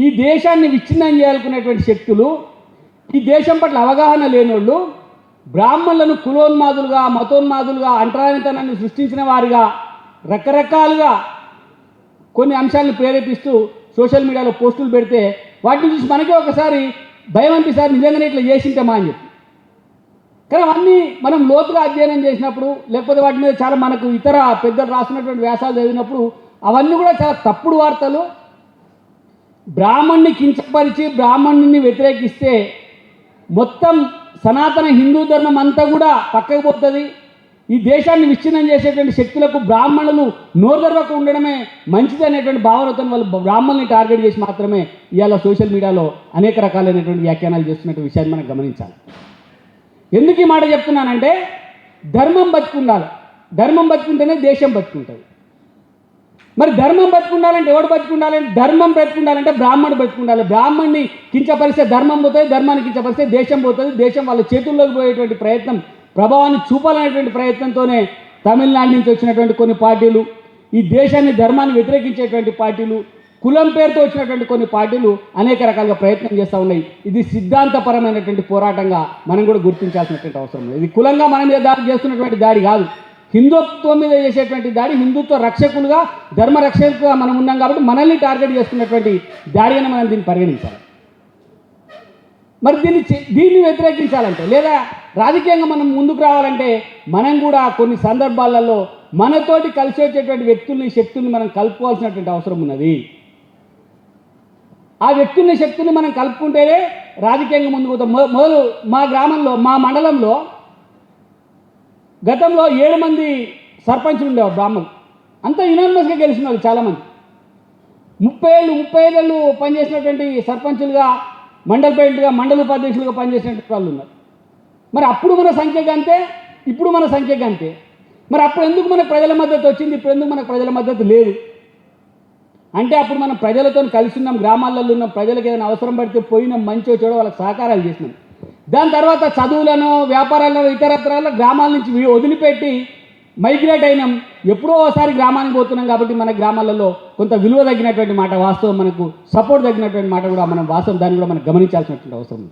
ఈ దేశాన్ని విచ్ఛిన్నం చేయాలనుకునేటువంటి శక్తులు ఈ దేశం పట్ల అవగాహన లేనోళ్ళు బ్రాహ్మణులను కులోన్మాదులుగా మతోన్మాదులుగా అంటరానితనాన్ని సృష్టించిన వారిగా రకరకాలుగా కొన్ని అంశాలను ప్రేరేపిస్తూ సోషల్ మీడియాలో పోస్టులు పెడితే వాటిని చూసి మనకే ఒకసారి భయం అనిపిస్తారు నిజంగానే ఇట్లా చేసింటామా అని చెప్పి. కానీ అవన్నీ మనం లోతుగా అధ్యయనం చేసినప్పుడు లేకపోతే వాటి మీద చాలా మనకు ఇతర పెద్దలు రాసినటువంటి వ్యాసాలు చదివినప్పుడు అవన్నీ కూడా చాలా తప్పుడు వార్తలు బ్రాహ్మణ్ణి కించపరిచి బ్రాహ్మణుని వ్యతిరేకిస్తే మొత్తం సనాతన హిందూ ధర్మం అంతా కూడా పక్కకు పోతుంది. ఈ దేశాన్ని విచ్ఛిన్నం చేసేటువంటి శక్తులకు బ్రాహ్మణులు నోరుదర్వక ఉండడమే మంచిది అనేటువంటి భావనతో వాళ్ళు బ్రాహ్మణుల్ని టార్గెట్ చేసి మాత్రమే ఇవాళ సోషల్ మీడియాలో అనేక రకాలైనటువంటి వ్యాఖ్యానాలు చేస్తున్నటువంటి విషయాన్ని మనం గమనించాలి. ఎందుకు ఈ మాట చెప్తున్నానంటే ధర్మం బతుకుండాలి. ధర్మం బతుకుంటేనే దేశం బతుకుంటుంది. మరి ధర్మం బతుకుండాలంటే ఎవడు బతుకుండాలంటే? ధర్మం బతుకుండాలంటే బ్రాహ్మణుడు బతుకుండాలి. బ్రాహ్మణ్ణి కించపరిస్తే ధర్మం పోతుంది ధర్మాన్ని కించపరిస్తే దేశం పోతుంది దేశం వాళ్ళ చేతుల్లోకి పోయేటువంటి ప్రయత్నం ప్రభావాన్ని చూపాలనేటువంటి ప్రయత్నంతోనే తమిళనాడు నుంచి వచ్చినటువంటి కొన్ని పార్టీలు ఈ దేశాన్ని ధర్మాన్ని వ్యతిరేకించేటువంటి పార్టీలు కులం పేరుతో వచ్చినటువంటి కొన్ని పార్టీలు అనేక రకాలుగా ప్రయత్నం చేస్తూ ఉన్నాయి. ఇది సిద్ధాంతపరమైనటువంటి పోరాటంగా మనం కూడా గుర్తించాల్సినటువంటి అవసరం ఉంది ఇది కులంగా మనం మీద దాడి చేస్తున్నటువంటి దాడి కాదు. హిందుత్వం మీద చేసేటువంటి దాడి హిందుత్వ రక్షకులుగా ధర్మ రక్షకులుగా మనం ఉన్నాం కాబట్టి మనల్ని టార్గెట్ చేసుకున్నటువంటి దాడి అని మనం దీన్ని పరిగణించాలి. మరి దీన్ని చే- దీన్ని వ్యతిరేకించాలంటే లేదా రాజకీయంగా మనం ముందుకు రావాలంటే మనం కూడా కొన్ని సందర్భాలలో మనతోటి కలిసి వచ్చేటువంటి వ్యక్తుల్ని శక్తుల్ని మనం కలుపుకోవాల్సినటువంటి అవసరం ఉన్నది. ఆ వ్యక్తుల్ని శక్తుల్ని మనం కలుపుకుంటేనే రాజకీయంగా ముందుకు పోతాం. మొదలు మా గ్రామంలో మా మండలంలో గతంలో ఏడు మంది సర్పంచులు ఉండేవారు బ్రాహ్మణులు. అంతా యునానిమస్గా గెలిచిన వాళ్ళు చాలామంది. ముప్పై ఏళ్ళు ముప్పై ఏళ్ళు పనిచేసినటువంటి సర్పంచులుగా మండల ప్రెసిడెంట్గా మండల ఉపాధ్యక్షులుగా పనిచేసినటువంటి వాళ్ళు ఉన్నారు. మరి అప్పుడు మన సంఖ్య అంతే ఇప్పుడు మన సంఖ్య అంతే మరి అప్పుడు ఎందుకు మనకు ప్రజల మద్దతు వచ్చింది ఇప్పుడు ఎందుకు మనకు ప్రజల మద్దతు లేదు? అంటే అప్పుడు మనం ప్రజలతో కలిసి ఉన్నాం గ్రామాలలో ఉన్నాం ప్రజలకు ఏదైనా అవసరం పడితే పోయినాం మంచి వచ్చాడో వాళ్ళకి సహకారాలు చేసినాం. దాని తర్వాత చదువులను వ్యాపారాలను ఇతరత్రాల గ్రామాల నుంచి వదిలిపెట్టి మైగ్రేట్ అయినాం. ఎప్పుడో ఒకసారి గ్రామానికి పోతున్నాం కాబట్టి మన గ్రామాలలో కొంత విలువ తగ్గినటువంటి మాట వాస్తవం మనకు సపోర్ట్ తగ్గినటువంటి మాట కూడా మనం వాస్తవం దాన్ని కూడా మనం గమనించాల్సినటువంటి అవసరం ఉంది.